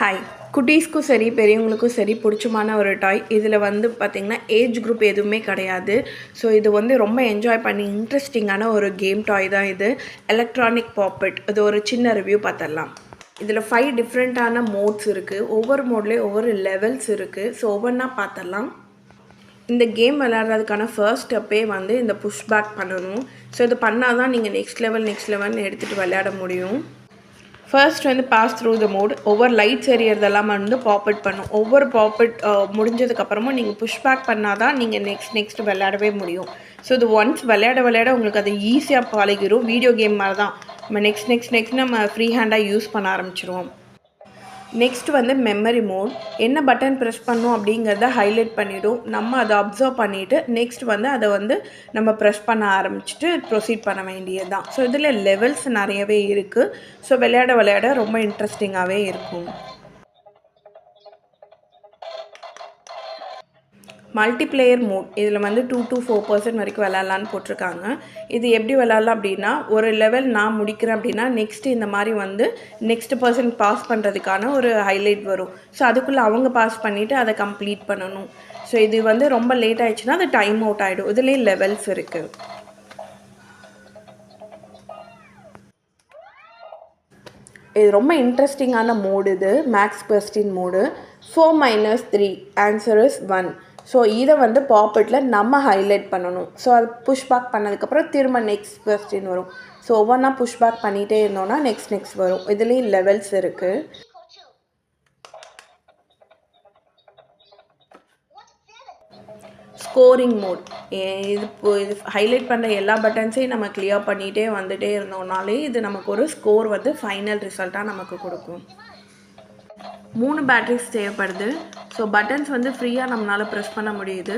Hi குட்டீஸ்க்கும் சரி பெரியவங்களுக்கும் சரி பிடிச்சமான ஒரு டாய் இதில் வந்து பார்த்திங்கன்னா ஏஜ் குரூப் எதுவுமே கிடையாது. ஸோ இது வந்து ரொம்ப என்ஜாய் பண்ணி இன்ட்ரெஸ்டிங்கான ஒரு கேம் டாய் தான் இது. எலக்ட்ரானிக் பாப்பெட் இது ஒரு சின்ன ரிவ்யூ பார்த்துடலாம் இதில் ஃபைவ் டிஃப்ரெண்ட்டான மோட்ஸ் இருக்குது ஒவ்வொரு மோட்லேயும் ஒவ்வொரு லெவல்ஸ் இருக்குது ஸோ ஒவ்வொன்றா பார்த்துடலாம் இந்த கேம் விளாட்றதுக்கான ஃபர்ஸ்ட் ஸ்டெப்பே வந்து இந்த புஷ் பேக் பண்ணணும். ஸோ இது பண்ணால் தான் நீங்கள் நெக்ஸ்ட் லெவல் நெக்ஸ்ட் லெவல்னு எடுத்துகிட்டு விளையாட முடியும். ஃபர்ஸ்ட் வந்து பாஸ் த்ரூ த மோட் ஒவ்வொரு லைட்ஸ் எரியறதெல்லாம் வந்து பாப்பட் பண்ணும். ஒவ்வொரு பாப்பெட் முடிஞ்சதுக்கப்புறமும் நீங்கள் புஷ் பேக் பண்ணால் தான் நீங்கள் நெக்ஸ்ட் நெக்ஸ்ட் விளையாடவே முடியும். ஸோ இது ஒன்ஸ் விளையாட விளையாட உங்களுக்கு அது ஈஸியாக பழகிடும் வீடியோ கேம் மாதிரி தான் நம்ம நெக்ஸ்ட் நெக்ஸ்ட் நெக்ஸ்ட் நம்ம ஃப்ரீ ஹேண்டாக யூஸ் பண்ண ஆரம்பிச்சிருவோம். நெக்ஸ்ட் வந்து மெமரி மோட் என்ன பட்டன் ப்ரெஸ் பண்ணோம் அப்படிங்கிறத ஹைலைட் பண்ணிவிடும் நம்ம அதை அப்சர்வ் பண்ணிவிட்டு நெக்ஸ்ட் வந்து அதை வந்து நம்ம ப்ரெஸ் பண்ண ஆரம்பிச்சுட்டு ப்ரொசீட் பண்ண வேண்டியது தான் ஸோ இதில் லெவல்ஸ் நிறையவே இருக்குது ஸோ விளையாட விளையாட ரொம்ப இன்ட்ரெஸ்டிங்காகவே இருக்கும். மல்டிப்ளேயர் மோட் இதில் வந்து டூ டு ஃபோர் பர்சன்ட் வரைக்கும் விளாட்லான்னு போட்டிருக்காங்க. இது எப்படி விளாட்லாம் அப்படின்னா ஒரு லெவல் நான் முடிக்கிறேன் அப்படின்னா நெக்ஸ்ட்டு இந்த மாதிரி வந்து நெக்ஸ்ட் பர்சன் பாஸ் பண்ணுறதுக்கான ஒரு ஹைலைட் வரும். ஸோ அதுக்குள்ளே அவங்க பாஸ் பண்ணிவிட்டு அதை கம்ப்ளீட் பண்ணணும். ஸோ இது வந்து ரொம்ப லேட் ஆயிடுச்சுன்னா அது டைம் அவுட் ஆகிடும் இதுலேயே லெவல்ஸ் இருக்குது இது ரொம்ப இன்ட்ரெஸ்டிங்கான மோடு இது. Maths question mode four minus three answer is one so இதை வந்து பாப்பெட்டில் நம்ம ஹைலைட் பண்ணணும். ஸோ அது புஷ் பேக் பண்ணதுக்கப்புறம் திரும்ப நெக்ஸ்ட் கொஸ்டின் வரும். ஸோ ஒவ்வொன்றா புஷ் பேக் பண்ணிகிட்டே இருந்தோன்னா நெக்ஸ்ட் நெக்ஸ்ட் வரும். இதுலேயும் லெவல்ஸ் இருக்குது ஸ்கோரிங் மோட் இது இப்போ இது ஹைலைட் பண்ணுற எல்லா பட்டன்ஸையும் நம்ம கிளியர் பண்ணிகிட்டே வந்துகிட்டே இருந்தோம்னாலே இது நமக்கு ஒரு ஸ்கோர் வந்து ஃபைனல் ரிசல்ட்டாக நமக்கு கொடுக்கும். மூணு பேட்ரிஸ் தேவைப்படுது. ஸோ பட்டன்ஸ் வந்து ஃப்ரீயாக நம்மளால் ப்ரெஸ் பண்ண முடியுது.